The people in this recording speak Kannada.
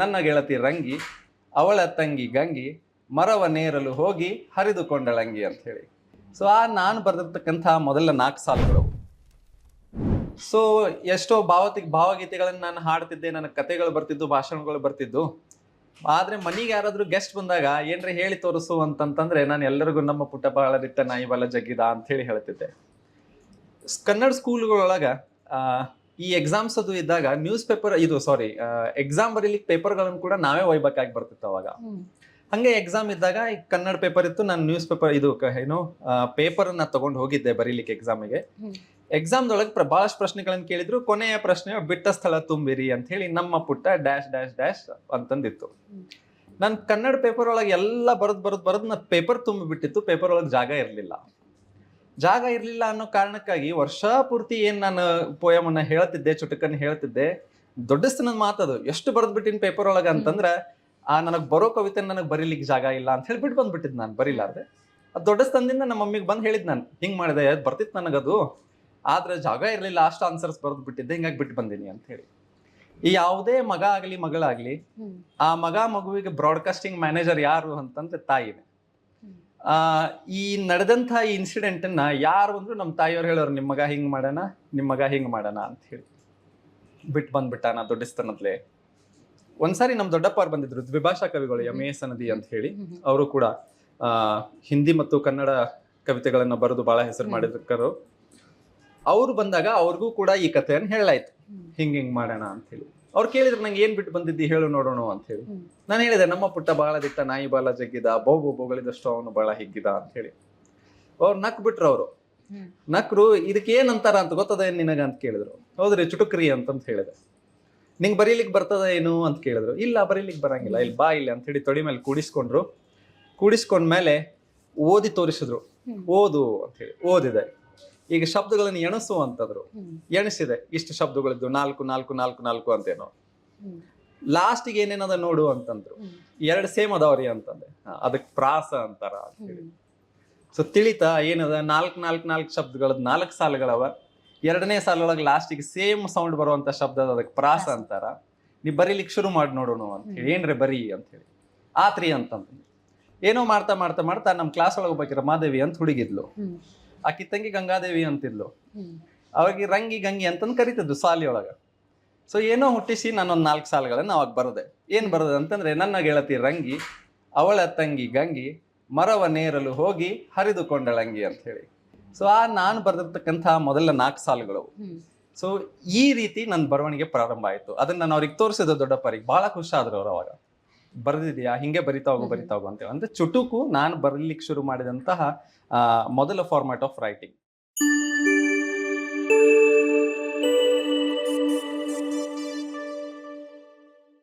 ನನ್ನ ಗೆಳತಿ ರಂಗಿ, ಅವಳ ತಂಗಿ ಗಂಗಿ ಮರವ ನೇರಲು ಹೋಗಿ ಹರಿದುಕೊಂಡಳಂಗಿ ಅಂತ ಹೇಳಿ. ಸೊ ಆ ನಾನು ಬರೆದಿರ್ತಕ್ಕಂಥ ಮೊದಲ ನಾಲ್ಕು ಸಾಲುಗಳು. ಸೊ ಎಷ್ಟೋ ಭಾವತಿ ಭಾವಗೀತೆಗಳನ್ನು ನಾನು ಹಾಡ್ತಿದ್ದೆ, ನನ್ನ ಕತೆಗಳು ಬರ್ತಿದ್ದು, ಭಾಷಣಗಳು ಬರ್ತಿದ್ದು. ಆದ್ರೆ ಮನೆಗೆ ಯಾರಾದರೂ ಗೆಸ್ಟ್ ಬಂದಾಗ ಏನ್ರೀ ಹೇಳಿ ತೋರಿಸು ಅಂತಂತಂದ್ರೆ ನಾನು ಎಲ್ಲರಿಗೂ ನಮ್ಮ ಪುಟ್ಟ ಬಾಳರಿತ್ತ ನಾಯಿ ಬಲ ಜಗ್ಗಿದ ಅಂತ ಹೇಳಿ ಹೇಳ್ತಿದ್ದೆ. ಕನ್ನಡ ಸ್ಕೂಲ್ಗಳೊಳಗ ಈ ಎಕ್ಸಾಮ್ಸ್ ಅದು ಇದ್ದಾಗ ನ್ಯೂಸ್ ಪೇಪರ್ ಇದು ಸಾರಿ ಎಕ್ಸಾಮ್ ಬರೀಲಿಕ್ಕೆ ಪೇಪರ್ಗಳನ್ನು ಕೂಡ ನಾವೇ ಒಯ್ಬೇಕಾಗಿ ಬರ್ತಿತ್ತು ಅವಾಗ. ಹಂಗೆ ಎಕ್ಸಾಮ್ ಇದ್ದಾಗ ಈ ಕನ್ನಡ ಪೇಪರ್ ಇತ್ತು ನಾನು ನ್ಯೂಸ್ ಪೇಪರ್ ಇದು ಏನು ಪೇಪರ್ ಅನ್ನ ತಗೊಂಡು ಹೋಗಿದ್ದೆ ಬರೀಲಿಕ್ಕೆ ಎಕ್ಸಾಮಿಗೆ ಗೆ. ಎಕ್ಸಾಮ್ದೊಳಗೆ ಬಹಳಷ್ಟು ಪ್ರಶ್ನೆಗಳನ್ನು ಕೇಳಿದ್ರು ಕೊನೆಯ ಪ್ರಶ್ನೆ ಬಿಟ್ಟ ಸ್ಥಳ ತುಂಬಿರಿ ಅಂತ ಹೇಳಿ ನಮ್ಮ ಪುಟ್ಟ ಡ್ಯಾಶ್ ಡ್ಯಾಶ್ ಡ್ಯಾಶ್ ಅಂತಂದಿತ್ತು. ನಾನು ಕನ್ನಡ ಪೇಪರ್ ಒಳಗೆ ಎಲ್ಲ ಬರದ್ ಬರದ್ ಬರದ್ ನಾ ಪೇಪರ್ ತುಂಬಿ ಬಿಟ್ಟಿತ್ತು ಪೇಪರ್ ಒಳಗೆ ಜಾಗ ಇರಲಿಲ್ಲ. ಜಾಗ ಇರಲಿಲ್ಲ ಅನ್ನೋ ಕಾರಣಕ್ಕಾಗಿ ವರ್ಷ ಪೂರ್ತಿ ಏನು ನಾನು ಪೋಯಮನ್ನು ಹೇಳ್ತಿದ್ದೆ ಚುಟುಕನ್ನ ಹೇಳ್ತಿದ್ದೆ ದೊಡ್ಡಸ್ತನದ ಮಾತದು ಎಷ್ಟು ಬರೆದ್ಬಿಟ್ಟಿನ ಪೇಪರ್ ಒಳಗೆ ಅಂತಂದ್ರೆ ಆ ನನಗೆ ಬರೋ ಕವಿತೆ ನನಗೆ ಬರೀಲಿಕ್ಕೆ ಜಾಗ ಇಲ್ಲ ಅಂತ ಹೇಳಿ ಬಂದ್ಬಿಟ್ಟಿದ್ದು ಬಂದ್ಬಿಟ್ಟಿದ್ ನಾನು ಬರೀಲಾರ್ದೆ. ಅದು ದೊಡ್ಡಸ್ತನದಿಂದ ನಮ್ಮ ಮಮ್ಮಿಗೆ ಬಂದು ಹೇಳಿದ್ದು ನಾನು ಹಿಂಗೆ ಮಾಡಿದೆ ಅದು ಬರ್ತಿತ್ತು ನನಗದು ಆದ್ರೆ ಜಾಗ ಇರಲಿಲ್ಲ ಅಷ್ಟು ಆನ್ಸರ್ಸ್ ಬರೆದು ಬಿಟ್ಟಿದ್ದೆ ಹಿಂಗಾಗಿ ಬಿಟ್ಟು ಬಂದೀನಿ ಅಂತ ಹೇಳಿ. ಈ ಯಾವುದೇ ಮಗ ಆಗಲಿ ಮಗಳಾಗಲಿ ಆ ಮಗ ಮಗುವಿಗೆ ಬ್ರಾಡ್ಕಾಸ್ಟಿಂಗ್ ಮ್ಯಾನೇಜರ್ ಯಾರು ಅಂತಂದ್ರೆ ತಾಯಿನೇ. ಈ ನಡೆದಂಥ ಈ ಇನ್ಸಿಡೆಂಟ್ ಅನ್ನ ಯಾರು ಅಂದ್ರು ನಮ್ಮ ತಾಯಿಯವ್ರು ಹೇಳೋರು ನಿಮ್ಮ ಮಗ ಹಿಂಗ್ ಮಾಡೋಣ ನಿಮ್ಮ ಮಗ ಹಿಂಗ್ ಮಾಡೋಣ ಅಂತ ಹೇಳಿ. ಬಿಟ್ಟು ಬಂದ್ಬಿಟ್ಟಾನ ದೊಡ್ಡಸ್ತನದ್ಲೆ ಒಂದ್ಸಾರಿ ನಮ್ಮ ದೊಡ್ಡಪ್ಪ ಅವ್ರು ಬಂದಿದ್ರು ದ್ವಿಭಾಷಾ ಕವಿಗಳು ಎಂ ಎಸ್ ಸನದಿ ಅಂತ ಹೇಳಿ. ಅವರು ಕೂಡ ಹಿಂದಿ ಮತ್ತು ಕನ್ನಡ ಕವಿತೆಗಳನ್ನು ಬರೆದು ಬಹಳ ಹೆಸರು ಮಾಡಿದ್ರು ಅವ್ರು ಬಂದಾಗ ಅವ್ರಿಗೂ ಕೂಡ ಈ ಕಥೆಯನ್ನು ಹೇಳಾಯ್ತು ಹಿಂಗ್ ಹಿಂಗ್ ಮಾಡೋಣ ಅಂತ ಹೇಳಿ. ಅವ್ರು ಕೇಳಿದ್ರು ನಂಗೆ ಏನ್ ಬಿಟ್ಟು ಬಂದಿದ್ದಿ ಹೇಳು ನೋಡೋಣ ಅಂತ ಹೇಳಿ. ನಾನು ಹೇಳಿದೆ ನಮ್ಮ ಪುಟ್ಟ ಬಾಳ ದಿಟ್ಟ ನಾಯಿ ಬಾಲ ಜಗ್ಗಿದ ಬೋಗು ಬೋಗಳಿದಷ್ಟು ಅವನು ಬಹಳ ಹಿಗ್ಗಿದ ಅಂತ ಹೇಳಿ. ಅವ್ರು ನಕ್ ಬಿಟ್ರು ಅವರು. ನಕ್ರು ಇದಕ್ಕೆ ಏನ್ ಅಂತಾರ ಅಂತ ಗೊತ್ತದ ಏನ್ ನಿನಗ ಅಂತ ಕೇಳಿದ್ರು. ಹೌದ್ರಿ ಚುಟುಕ್ರಿ ಅಂತಂತ ಹೇಳಿದೆ. ನಿಂಗ್ ಬರೀಲಿಕ್ಕೆ ಬರ್ತದ ಏನು ಅಂತ ಕೇಳಿದ್ರು. ಇಲ್ಲ ಬರೀಲಿಕ್ಕೆ ಬರಂಗಿಲ್ಲ. ಇಲ್ಲಿ ಬಾ ಇಲ್ಲಿ ಅಂತ ಹೇಳಿ ತೊಡಿ ಮೇಲೆ ಕೂಡಿಸ್ಕೊಂಡ್ರು. ಕೂಡಿಸ್ಕೊಂಡ್ಮೇಲೆ ಓದಿ ತೋರಿಸಿದ್ರು. ಓದು ಅಂತ ಹೇಳಿ. ಓದಿದೆ. ಈಗ ಶಬ್ದಗಳನ್ನು ಎಣಸು ಅಂತಂದ್ರು ಎಣಿಸಿದೆ. ಇಷ್ಟು ಶಬ್ದಗಳಿದ್ದು ನಾಲ್ಕು ನಾಲ್ಕು ನಾಲ್ಕು ನಾಲ್ಕು ಅಂತೇನೋ. ಲಾಸ್ಟಿಗೆ ಏನೇನದ ನೋಡು ಅಂತಂದ್ರು. ಎರಡು ಸೇಮ್ ಅದಾವ್ರಿ ಅಂತಂದೆ. ಅದಕ್ಕೆ ಪ್ರಾಸ ಅಂತಾರ ಅಂತೇಳಿ ಸೊ ತಿಳಿತಾ ಏನದ? ನಾಲ್ಕು ನಾಲ್ಕು ನಾಲ್ಕು ಶಬ್ದಗಳದ್ ನಾಲ್ಕು ಸಾಲುಗಳವ. ಎರಡನೇ ಸಾಲೊಳಗೆ ಲಾಸ್ಟಿಗೆ ಸೇಮ್ ಸೌಂಡ್ ಬರುವಂತ ಶಬ್ದ ಅದ, ಅದಕ್ಕೆ ಪ್ರಾಸ ಅಂತಾರ. ನೀ ಬರೀಲಿಕ್ಕೆ ಶುರು ಮಾಡಿ ನೋಡೋಣ ಅಂತ ಹೇಳಿ. ಏನ್ರಿ ಬರೀ ಅಂತ ಹೇಳಿ. ಆತ್ರಿ ಅಂತಂದ್ರು ಏನೋ ಮಾಡ್ತಾ ಮಾಡ್ತಾ ಮಾಡ್ತಾ ನಮ್ಮ ಕ್ಲಾಸ್ ಒಳಗೆ ಒಬ್ಬಾಕಿ ರಮಾದೇವಿ ಅಂತ ಹುಡುಗಿದ್ಲು. ಆಕಿ ತಂಗಿ ಗಂಗಾದೇವಿ ಅಂತಿದ್ಲು. ಅವಾಗ ರಂಗಿ ಗಂಗಿ ಅಂತಂದು ಕರಿತಿದ್ರು ಸಾಲಿ ಒಳಗ. ಸೊ ಏನೋ ಹುಟ್ಟಿಸಿ ನಾನೊಂದು ನಾಲ್ಕು ಸಾಲುಗಳನ್ನ ಅವಾಗ ಬರದೆ. ಏನ್ ಬರದೆ ಅಂತಂದ್ರೆ ನನ್ನ ಗೆಳತಿ ರಂಗಿ ಅವಳ ತಂಗಿ ಗಂಗಿ ಮರವ ನೇರಲು ಹೋಗಿ ಹರಿದುಕೊಂಡಳಂಗಿ ಅಂತ ಹೇಳಿ. ಸೊ ಆ ನಾನು ಬರೆದಿರ್ತಕ್ಕಂಥ ಮೊದಲ ನಾಲ್ಕು ಸಾಲುಗಳು. ಸೊ ಈ ರೀತಿ ನನ್ನ ಬರವಣಿಗೆ ಪ್ರಾರಂಭ ಆಯ್ತು. ಅದನ್ನ ನಾನು ಅವ್ರಿಗೆ ತೋರಿಸಿದ ದೊಡ್ಡಪ್ಪರಿಗೆ ಬಹಳ ಖುಷಿ ಆದ್ರು ಅವ್ರ ಅವಾಗ. ಬರೆದಿದ್ಯಾ? ಹಿಂಗೆ ಬರಿತಾ ಹೋಗು ಬರಿತಾ ಹೋಗು ಅಂತೇಳಿ. ಅಂದ್ರೆ ಚುಟುಕು ನಾನು ಬರಲಿಕ್ಕೆ ಶುರು ಮಾಡಿದಂತಹ ಮೊದಲ ಫಾರ್ಮ್ಯಾಟ್ ಆಫ್ ರೈಟಿಂಗ್